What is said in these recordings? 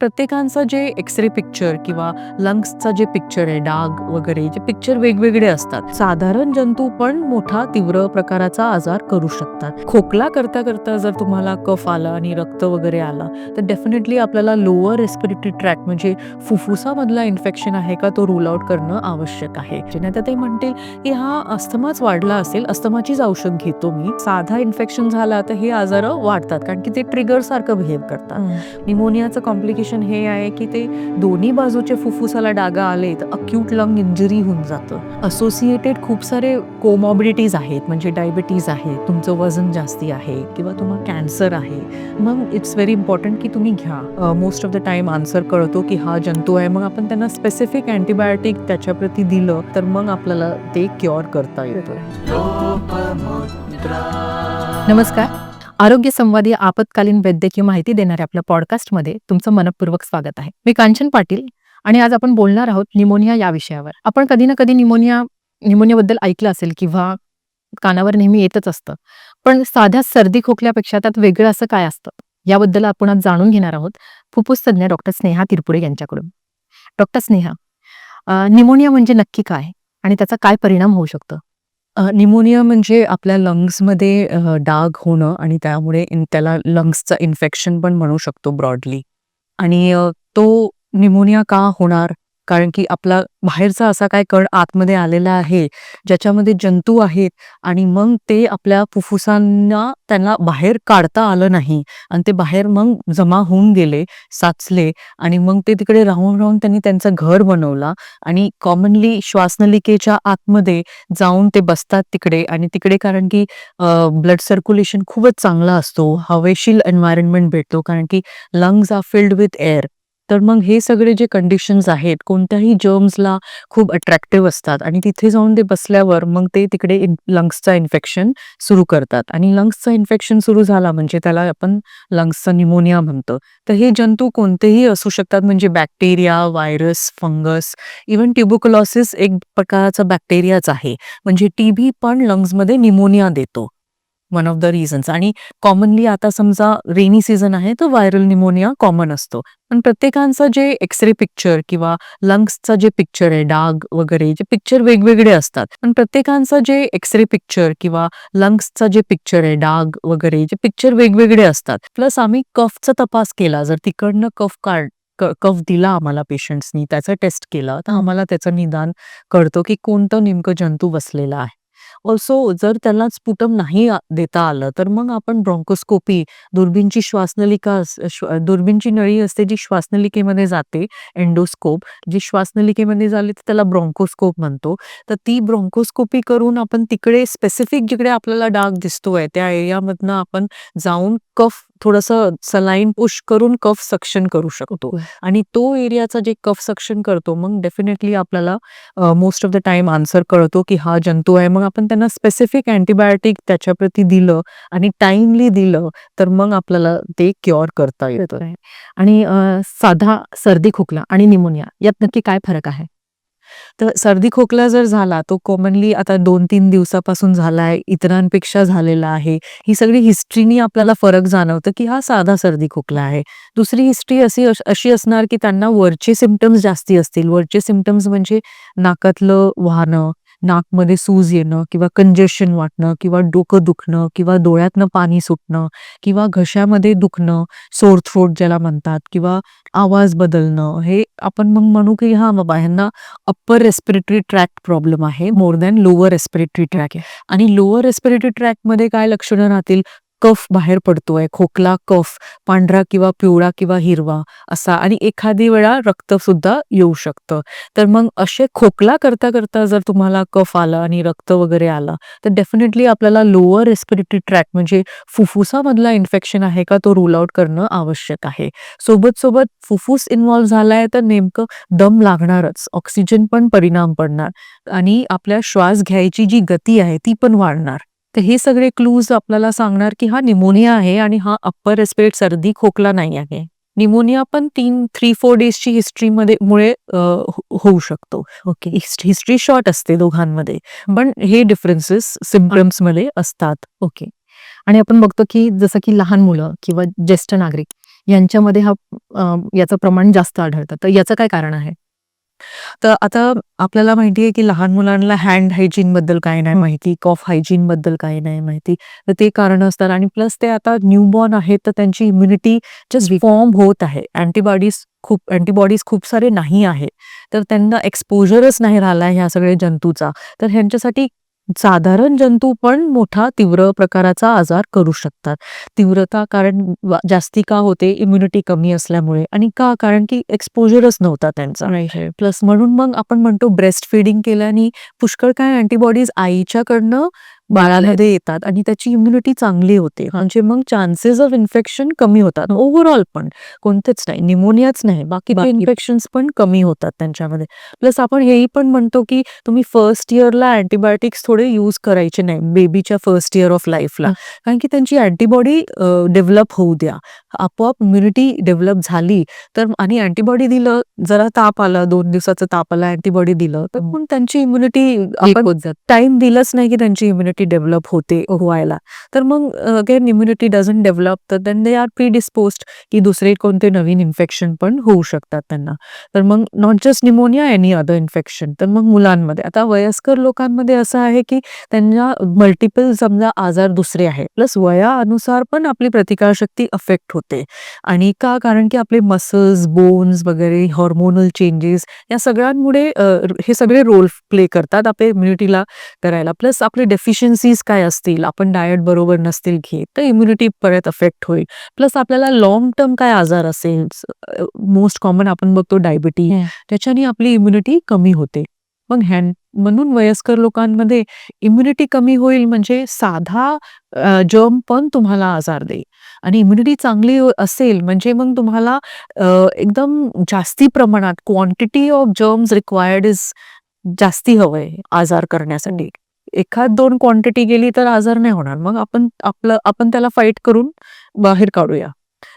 प्रत्येकाचं जे x-ray picture किंवा लंग्सचा जे पिक्चर आहे, डाग वगैरे जे पिक्चर वेगवेगळे असतात. साधारण जंतू पण मोठा तीव्र प्रकाराचा आजार करू शकतात. खोकला करता-करता जर तुम्हाला कफ आला आणि रक्त वगैरे आला, तर डेफिनेटली आपल्याला लोअर रेस्पिरेटरी ट्रॅक्ट म्हणजे फुफ्फुसामधला इन्फेक्शन आहे का तो रूल आउट करणं आवश्यक आहे. नाहीतर ते म्हणतील, की हा अस्थमाच वाढला असेल, अस्थमाचीच औषध घेतो मी. साधा इन्फेक्शन झाला तर हे आजारं वाढतात कारण की ते ट्रिगर सारखं बिहेव करतात. निमोनियाचं कॉम्प्लिकेशन हे आहे की ते दोन्ही बाजूचे फुफ्फुसाला डागा आले तर अक्यूट लंग इंजुरी होऊन जातं. असोसिएटेड खूप सारे कोमॉर्बिडिटीज आहेत म्हणजे डायबिटीज आहे, तुमचं वजन जास्ती आहे किंवा तुम्हाला कॅन्सर आहे. मग इट्स व्हेरी इम्पॉर्टंट की तुम्ही घ्या. Most of the time answer कळतो की हा जंतू आहे. मग आपण त्यांना स्पेसिफिक अँटिबायोटिक त्याच्याप्रती दिलं तर मग आपल्याला ते क्युअर करता येतं. नमस्कार. आरोग्य संवादी आपत्कालीन वैद्यकीय माहिती देणाऱ्या आपल्या पॉडकास्टमध्ये तुमचं मनपूर्वक स्वागत आहे. मी कांचन पाटील आणि आज आपण बोलणार आहोत निमोनिया या विषयावर. आपण कधी ना कधी निमोनिया निमोनियाबद्दल ऐकलं असेल किंवा कानावर नेहमी येतच असतं. पण साध्या सर्दी खोकल्यापेक्षा त्यात वेगळं असं काय असतं? याबद्दल आपण आज जाणून घेणार आहोत फुफ्फुस तज्ञ डॉक्टर स्नेहा तिरपुडे यांच्याकडून. डॉक्टर स्नेहा, निमोनिया म्हणजे नक्की काय? आणि त्याचा काय परिणाम होऊ शकतो? निमोनिया म्हणजे आपल्या लंग्समध्ये अ, डाग होणं आणि त्यामुळे इन त्याला लंग्सचं इन्फेक्शन पण म्हणू शकतो ब्रॉडली. आणि अ, तो निमोनिया का होणार? कारण की आपला बाहेरचा असा काय कण आतमध्ये आलेला आहे, ज्याच्यामध्ये जंतू आहेत आणि मग ते आपल्या फुफ्फुसांना त्यांना बाहेर काढता आलं नाही आणि ते बाहेर मग जमा होऊन गेले, साचले आणि मग ते तिकडे राहून-राहून त्यांनी त्यांचं घर बनवलं आणि कॉमनली श्वासनलिकेच्या आतमध्ये जाऊन ते बसतात तिकडे आणि तिकडे कारण की ब्लड सर्क्युलेशन खूपच चांगला असतो. हवेशील एन्व्हायरमेंट भेटतो कारण की lungs are filled with air. तर मग हे सगळे जे कंडिशन्स आहेत, कोणत्याही जर्म्सला खूप अट्रॅक्टिव्ह असतात आणि तिथे जाऊन ते बसल्यावर मग ते तिकडे लंग्सचं इन्फेक्शन सुरू करतात आणि लंग्सचं इन्फेक्शन सुरू झाला म्हणजे त्याला आपण लंग्सचा निमोनिया म्हणतो. तर हे जंतू कोणतेही असू शकतात म्हणजे bacteria, virus, fungus, even tuberculosis एक प्रकारचा बॅक्टेरियाच आहे. म्हणजे टीबी पण लंग्समध्ये निमोनिया देतो. वन ऑफ द रिझन्स आणि कॉमनली आता समजा रेनी सीझन आहे तर व्हायरल निमोनिया कॉमन असतो. पण प्रत्येकांचं जे एक्सरे पिक्चर किंवा लंग्सचा जे पिक्चर आहे, डाग वगैरे जे पिक्चर वेगवेगळे असतात. पण प्रत्येकांचं जे एक्सरे पिक्चर किंवा लंग्सचं जे पिक्चर आहे, डाग वगैरे जे पिक्चर वेगवेगळे असतात. प्लस आम्ही कफचा तपास केला. जर तिकडनं कफ काढ कफ दिला आम्हाला पेशंट्सनी, त्याचं टेस्ट केला, तर आम्हाला त्याचं निदान कळतं की कोणतं नेमकं जंतू बसलेला आहे. ऑल्सो जर त्याला स्पुटम नाही देता आलं, तर मग आपण ब्रॉन्कोस्कोपी दुर्बीणची श्वासनलिका अस दुर्बीणची नळी असते जी श्वासनलिकेमध्ये जाते, एंडोस्कोप. जी श्वासनलिकेमध्ये झाली तर त्याला ब्रॉन्कोस्कोप म्हणतो. तर ती ब्रॉन्कोस्कोपी करून आपण तिकडे स्पेसिफिक जिकडे आपल्याला डाग दिसतोय, त्या एरियामधनं आपण जाऊन कफ थोडंसं सलाईन पुश करून कफ सक्शन करू शकतो आणि तो एरियाचा जे कफ सक्शन करतो, मग डेफिनेटली आपल्याला most of the time answer कळतो की हा जंतू आहे. मग आपण त्यांना स्पेसिफिक अँटिबायोटिक त्याच्याप्रती दिलं आणि टाईमली दिलं, तर मग आपल्याला ते क्युअर करता येतं. आणि साधा सर्दी खोकला आणि निमोनिया यात नक्की काय फरक आहे? तर सर्दी खोकला जर झाला, तो कॉमनली आता 2-3 दिवसापासून झालाय, इतरांपेक्षा झालेला आहे. ही सगळी हिस्ट्रीनी आपल्याला फरक जाणवतं की हा साधा सर्दी खोकला आहे. दुसरी हिस्ट्री अशी अशी असणार की त्यांना वरचे सिम्प्टम्स जास्ती असतील. वरचे सिमटम्स म्हणजे नाकातलं वाहणं, नाकमध्ये सूज येणं किंवा कंजेशन वाटणं किंवा डोकं दुखणं किंवा डोळ्यातनं पाणी सुटणं किंवा घशामध्ये दुखणं, सोर थ्रोट ज्याला म्हणतात किंवा आवाज बदलणं. हे आपण मग म्हणू की हां बाबा ह्यांना अप्पर रेस्पिरेटरी ट्रॅक्ट प्रॉब्लेम आहे more than lower respiratory tract आहे. आणि लोअर रेस्पिरेटरी ट्रॅक्टमध्ये काय लक्षणं राहतील? कफ बाहेर पडतोय, खोकला, कफ पांढरा किंवा पिवळा किंवा हिरवा असा आणि एखादी वेळा रक्त सुद्धा येऊ शकतं. तर मग असे खोकला करता-करता जर तुम्हाला कफ आला आणि रक्त वगैरे आलं, तर डेफिनेटली आपल्याला लोअर रेस्पिरेटरी ट्रॅक म्हणजे फुफ्फुसामधला इन्फेक्शन आहे का तो रूल आउट करणं आवश्यक आहे. सोबत-सोबत फुफ्फुस इन्व्हॉल्व झालाय तर नेमकं दम लागणारच, ऑक्सिजन पण परिणाम पडणार आणि आपल्या श्वास घ्यायची जी गती आहे ती पण वाढणार. तर हे सगळे क्लूज आपल्याला सांगणार की हा निमोनिया आहे आणि हा अप्पर रेस्पिरेट सर्दी खोकला नाही आहे. निमोनिया पण 3 3-4 डेजची हिस्ट्रीमध्ये मुळे हो होऊ शकतो. ओके. हिस्ट हिस्ट्री शॉर्ट असते दोघांमध्ये. पण हे डिफरन्सेस सिम्प्टम्समध्ये असतात. ओके. आणि आपण बघतो की जसं की लहान मुलं किंवा ज्येष्ठ नागरिक यांच्यामध्ये हा याचं प्रमाण जास्त आढळतं तर याचं काय कारण आहे तर आता आपल्याला माहिती आहे की लहान मुलांना हँड हायजीन बद्दल काही नाही माहिती कॉफ हायजीन बद्दल काही नाही माहिती. तर ते कारण असतात आणि प्लस ते आता न्यूबॉर्न आहेत तर त्यांची इम्युनिटी जस्ट फॉर्म होत आहे. अँटीबॉडीज खूप अँटीबॉडीज खूप सारे नाही आहे. तर त्यांना एक्सपोजरच नाही राहिला ह्या सगळ्या जंतूचा. तर ह्यांच्यासाठी साधारण जंतू पण मोठा तीव्र प्रकाराचा आजार करू शकतात. तीव्रता कारण जास्ती का होते? इम्युनिटी कमी असल्यामुळे. आणि का? कारण की एक्सपोजरच नव्हता त्यांचा. प्लस म्हणून मग आपण म्हणतो ब्रेस्ट फिडिंग केल्याने पुष्कळ काय अँटीबॉडीज आईच्याकडनं बाळामध्ये येतात आणि त्याची इम्युनिटी चांगली होते. म्हणजे मग चान्सेस ऑफ इन्फेक्शन कमी होतात. ओव्हरऑल पण. कोणतेच नाही. निमोनियाच नाही. बाकी बाकी- इन्फेक्शन पण कमी होतात त्यांच्यामध्ये. प्लस आपण हेही पण म्हणतो की तुम्ही फर्स्ट इयरला अँटीबायोटिक्स थोडे यूज करायचे नाही. बेबीच्या फर्स्ट इयर ऑफ लाईफला. कारण की त्यांची अँटीबॉडी डेव्हलप होऊ द्या. आपोआप इम्युनिटी डेव्हलप झाली तर आणि अँटीबॉडी दिलं जरा ताप आला दोन दिवसाचा ताप आला अँटीबॉडी दिलं तर. पण त्यांची इम्युनिटी आपण टाइम दिलंच नाही की त्यांची इम्युनिटी डेव्हलप होते व्हायला. तर मग अगेन इम्युनिटी डझंट डेव्हलप तर देन दे आर प्री डिस्पोज्ड की दुसरे कोणते नवीन इन्फेक्शन पण होऊ शकतात त्यांना. तर मग not just pneumonia any other infection तर मग मुलांमध्ये आता वयस्कर लोकांमध्ये असं आहे की त्यांना मल्टिपल समजा आजार दुसरे आहे प्लस वयानुसार पण आपली प्रतिकारशक्ती अफेक्ट होते. आणि का? कारण की आपले मसल्स बोन्स वगैरे हॉर्मोनल चेंजेस या सगळ्यांमुळे हे सगळे रोल प्ले करतात आपल्या इम्युनिटीला करायला. प्लस आपले डेफिशियन्सीज काय असतील? आपण डाएट बरोबर नसतील घेत तर इम्युनिटी परत अफेक्ट होईल. प्लस आपल्याला लॉंग टर्म काय आजार असेल मोस्ट कॉमन आपण बघतो डायबिटी हं. त्याच्याने आपली इम्युनिटी कमी होते. मग हॅन म्हणून वयस्कर लोकांमध्ये इम्युनिटी कमी होईल म्हणजे साधा जर्म पण तुम्हाला आजार देईल. आणि इम्युनिटी चांगली असेल म्हणजे मग तुम्हाला एकदम जास्ती प्रमाणात quantity of germs required is जास्ती हवंय आजार करण्यासाठी. एखाद दोन क्वांटिटी गेली तर आजार नाही होणार. मग आपण आपलं आपण त्याला फाईट करून बाहेर काढूया.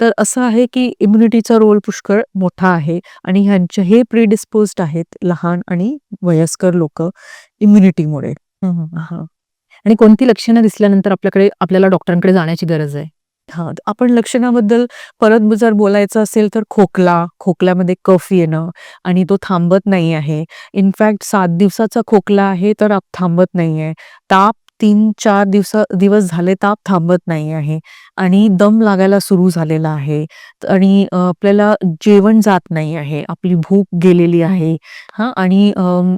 तर असं आहे की इम्युनिटीचा रोल पुष्कळ मोठा आहे आणि ह्यांचे हे प्रीडिस्पोज्ड आहेत लहान आणि वयस्कर लोक इम्युनिटीमुळे हा. आणि कोणती लक्षणं दिसल्यानंतर आपल्याकडे आपल्याला डॉक्टरांकडे जाण्याची गरज आहे? हा आपण लक्षणाबद्दल परत जर बोलायचं असेल तर खोकला खोकल्यामध्ये कफ येणं आणि तो थांबत नाही आहे. इनफॅक्ट सात दिवसाचा खोकला आहे तर आप थांबत नाही आहे ताप तीन चार दिवस दिवस झाले ताप थांबत नाही आहे. आणि दम लागायला सुरू झालेला आहे. आणि आपल्याला जेवण जात नाही आहे. आपली भूक गेलेली आहे. हा आणि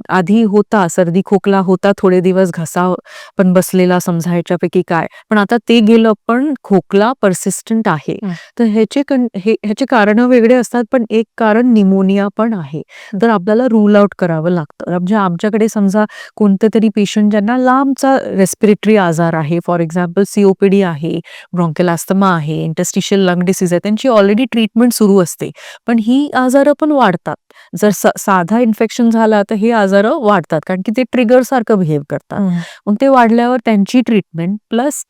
आधी होता सर्दी खोकला होता थोडे दिवस घसा पण बसलेला समजा ह्याच्यापैकी काय. पण आता ते गेलं पण खोकला परसिस्टंट आहे. तर ह्याचे हे ह्याचे कारण वेगळे असतात पण एक कारण निमोनिया पण आहे. तर आपल्याला रूल आउट करावं लागतं. म्हणजे आमच्याकडे समजा कोणते तरी पेशंट ज्यांना लांबचा रेस्पिरेटरी आजार आहे फॉर एक्झाम्पल सीओपीडी आहे ब्रॉन्केल अस्थमा आहे इंटस्टिशियल लंग डिसीज आहे त्यांची ऑलरेडी ट्रीटमेंट सुरू असते. पण ही आजारं पण वाढतात. जर सा- साधा इन्फेक्शन झाला तर हे आजारं वाढतात कारण की ते ट्रिगर सारखं बिहेव करतात. मग ते वाढल्यावर त्यांची ट्रीटमेंट प्लस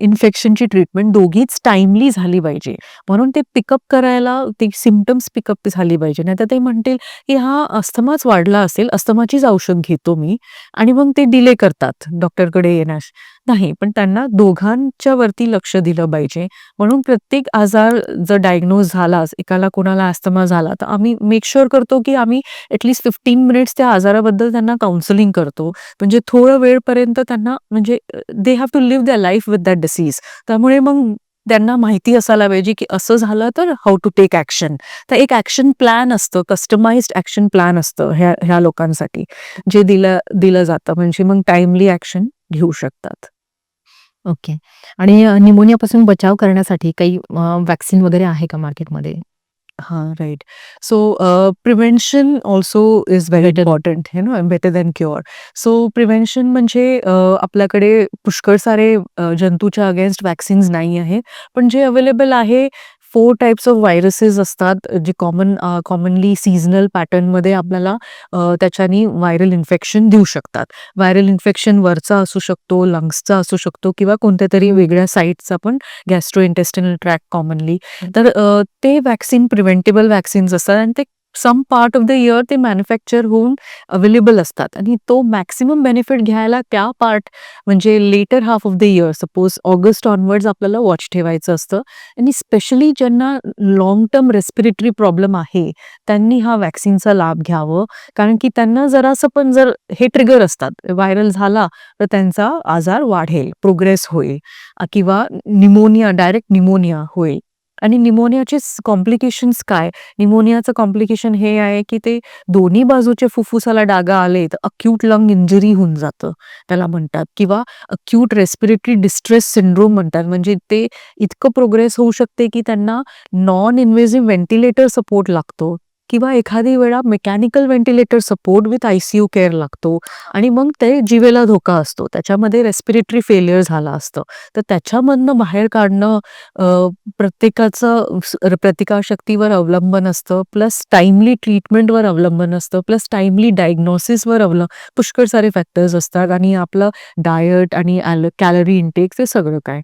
इन्फेक्शनची ट्रीटमेंट दोघीच टाइमली झाली पाहिजे. म्हणून ते पिकअप करायला ते सिमटम्स पिकअप झाली पाहिजे. नाही तर ते म्हणतील की हा अस्थमाच वाढला असेल अस्थमाचीच औषध घेतो मी. आणि मग ते डिले करतात. डॉक्टरकडे येण्यास. नाही पण त्यांना दोघांच्या वरती लक्ष दिलं पाहिजे. म्हणून प्रत्येक आजार जर डायग्नोज झाला एकाला कोणाला अस्थमा झाला तर आम्ही मेक शुअर करतो की आम्ही ॲटलिस्ट फिफ्टीन मिनिट्स त्या आजाराबद्दल त्यांना काउन्सिलिंग करतो. म्हणजे थोडं वेळपर्यंत त्यांना म्हणजे they have to live the life with that disease त्यामुळे मग त्यांना माहिती असायला पाहिजे की असं झालं तर हाऊ टू टेक ॲक्शन तर एक ॲक्शन प्लॅन असतं कस्टमाइज्ड ॲक्शन प्लॅन असतं ह्या ह्या लोकांसाठी. जे दिलं दिलं जातं. म्हणजे मग टाइमली ॲक्शन घेऊ शकतात. ओके आणि निमोनियापासून बचाव करण्यासाठी काही वॅक्सिन वगैरे आहे का मार्केटमध्ये हां, right. So uh, prevention also is very important you know better than cure. So prevention म्हणजे अ, आपल्याकडे पुष्कळ सारे अ, जंतूच्या अगेन्स्ट वॅक्सिन्स नाही आहे. पण जे अवेलेबल आहे 4 टाइप्स ऑफ व्हायरसेस असतात, जे कॉमन कॉमनली सीझनल पॅटर्नमध्ये आपल्याला त्याच्यानी व्हायरल इन्फेक्शन देऊ शकतात. व्हायरल इन्फेक्शन वरचा असू शकतो, लंग्सचा असू शकतो किंवा कोणत्यातरी वेगळ्या साइटचा पण गॅस्ट्रोइंटेस्टिनल ट्रॅक्ट कॉमनली. तर ते वॅक्सिन प्रिव्हेंटेबल वॅक्सिन्स असतात आणि ते some part of the year ते मॅन्युफॅक्चर होऊन अवेलेबल असतात. आणि तो मॅक्सिमम बेनिफिट घ्यायला त्या पार्ट म्हणजे later half of the year suppose August onwards आपल्याला वॉच ठेवायचं असतं. आणि स्पेशली ज्यांना लॉंग टर्म रेस्पिरेटरी प्रॉब्लेम आहे त्यांनी हा वॅक्सिनचा लाभ घ्यावं. कारण की त्यांना जरासं पण जर हे ट्रिगर असतात व्हायरल झाला तर त्यांचा आजार वाढेल प्रोग्रेस होईल. किंवा निमोनिया डायरेक्ट निमोनिया होईल. आणि निमोनियाचे कॉम्प्लिकेशन्स काय? निमोनियाचं कॉम्प्लिकेशन हे आहे की ते दोन्ही बाजूचे फुफ्फुसाला डागा आले तर अक्यूट लंग इंजरी होऊन जातं. त्याला म्हणतात. किंवा अक्यूट रेस्पिरेटरी डिस्ट्रेस सिंड्रोम म्हणतात. म्हणजे ते इतकं प्रोग्रेस होऊ शकते की त्यांना नॉन इन्व्हेझिव्ह व्हेंटिलेटर सपोर्ट लागतो. किंवा एखादी वेळा mechanical ventilator support with I C U care लागतो आणि मग ते जीवेला धोका असतो. त्याच्यामध्ये रेस्पिरेटरी फेलियर झाला असतं. तर त्याच्यामधनं बाहेर काढणं प्रत्येकाचं प्रतिकारशक्तीवर अवलंबन असतं प्लस टाइमली ट्रीटमेंटवर अवलंबन असतं प्लस टाइमली डायग्नोसिसवर अवलं पुष्कळ सारे फॅक्टर्स असतात आणि आपलं डायट आणि कॅलरी इनटेक ते सगळं काय.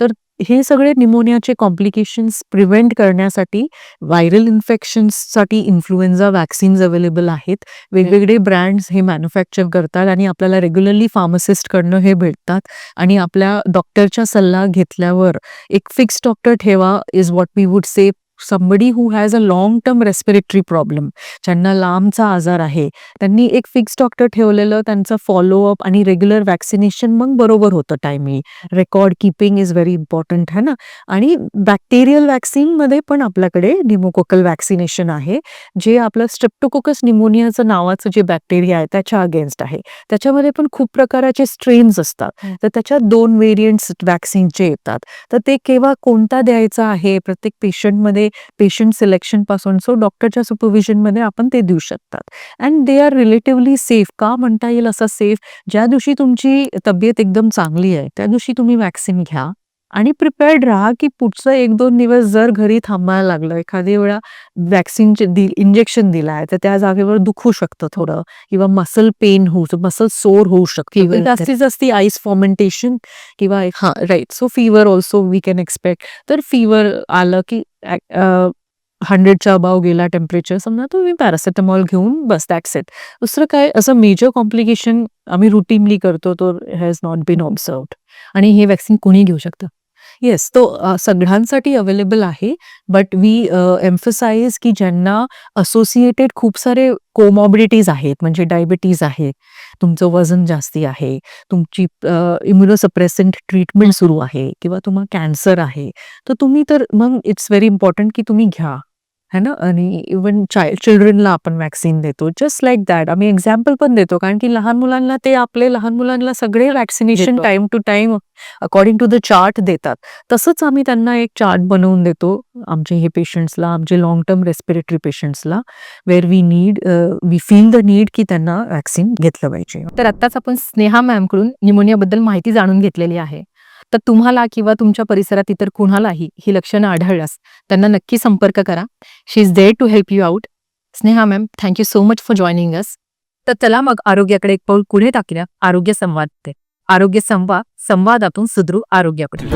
तर हे सगळे निमोनियाचे कॉम्प्लिकेशन्स प्रिव्हेंट करण्यासाठी व्हायरल इन्फेक्शन्ससाठी इन्फ्लुएन्झा वॅक्सिन्स अवेलेबल आहेत. वेगवेगळे ब्रँड्स हे मॅन्युफॅक्चर करतात आणि आपल्याला रेग्युलरली फार्मासिस्टकडनं हे भेटतात. आणि आपल्या डॉक्टरचा सल्ला घेतल्यावर एक फिक्स डॉक्टर ठेवा is what we would say somebody who has a long term respiratory problem ज्यांना लांबचा आजार आहे त्यांनी एक फिक्स डॉक्टर ठेवलेलं त्यांचं फॉलोअप आणि रेग्युलर वॅक्सिनेशन मग बरोबर होतं timely record keeping is very important है ना? आणि बॅक्टेरियल वॅक्सिनमध्ये पण आपल्याकडे निमोकोकल वॅक्सिनेशन आहे जे आपलं स्ट्रेप्टोकोकस निमोनियाचं नावाचं जे बॅक्टेरिया आहे त्याच्या अगेन्स्ट आहे. त्याच्यामध्ये पण खूप प्रकाराचे स्ट्रेन्स असतात. तर त्याच्यात दोन वेरियंट्स वॅक्सिनचे येतात. तर ते केव्हा कोणता द्यायचा आहे प्रत्येक पेशंटमध्ये पेशंट सिलेक्शनपासून. सो डॉक्टरच्या सुपरविजनमध्ये आपण ते देऊ शकतात. And they are relatively safe का म्हणता येईल असं सेफ ज्या दिवशी तुमची तब्येत एकदम चांगली आहे त्या दिवशी तुम्ही वॅक्सिन घ्या. आणि प्रिपेअर्ड राहा की पुढचं एक दोन दिवस जर घरी थांबायला लागलं एखादी वेळा वॅक्सिनचे दि इंजेक्शन दिलं आहे तर त्या जागेवर दुखू शकतं थोडं किंवा मसल पेन होऊ मसल सोर होऊ शकतं. जास्तीत जास्ती आईस फॉर्मेंटेशन किंवा हा right so fever also we can expect तर फीवर आलं की हंड्रेडच्या अबाव गेला टेम्परेचर समजा तुम्ही पॅरासिटामॉल घेऊन बस दॅट्स इट दुसरं काय असं मेजर कॉम्प्लिकेशन आम्ही रुटीनली करतो तो हॅज नॉट बीन ऑब्झर्वड आणि हे वॅक्सिन कोणी घेऊ शकतं? येस तो सगळ्यांसाठी अवेलेबल आहे बट वी एम्फसाइज की ज्यांना असोसिएटेड खूप सारे कोमॉबिडिटीज आहेत म्हणजे डायबिटीज आहे तुमचं वजन जास्ती आहे तुमची इम्युनोसप्रेसंट ट्रीटमेंट सुरू आहे किंवा तुम्हाला कॅन्सर आहे तर तुम्ही तर मग इट्स व्हेरी इम्पॉर्टंट की तुम्ही घ्या. है ना? आणि इवन चाइल्ड चिल्ड्रनला आपण वॅक्सिन देतो. जस्ट लाईक दॅट आम्ही एक्झाम्पल पण देतो. कारण की लहान मुलांना ते आपले लहान मुलांना सगळे वॅक्सिनेशन देतो. Time to time according to the chart देतात. तसंच आम्ही त्यांना एक चार्ट बनवून देतो. आमचे हे पेशंट्सला आमचे long term respiratory पेशंट्सला where we need we feel the need की त्यांना वॅक्सिन घेतलं पाहिजे. तर आत्ताच आपण स्नेहा मॅमकडून निमोनियाबद्दल माहिती जाणून घेतलेली आहे. तर तुम्हाला किंवा तुमच्या परिसरात इतर कुणालाही ही लक्षणं आढळल्यास त्यांना नक्की संपर्क करा. She is there to help you out Sneha ma'am thank you so much for joining us तर चला मग आरोग्याकडे एक पाऊल पुढे टाकल्या आरोग्य संवाद ते. आरोग्य संवाद संवादातून सुदृढ आरोग्याकडे.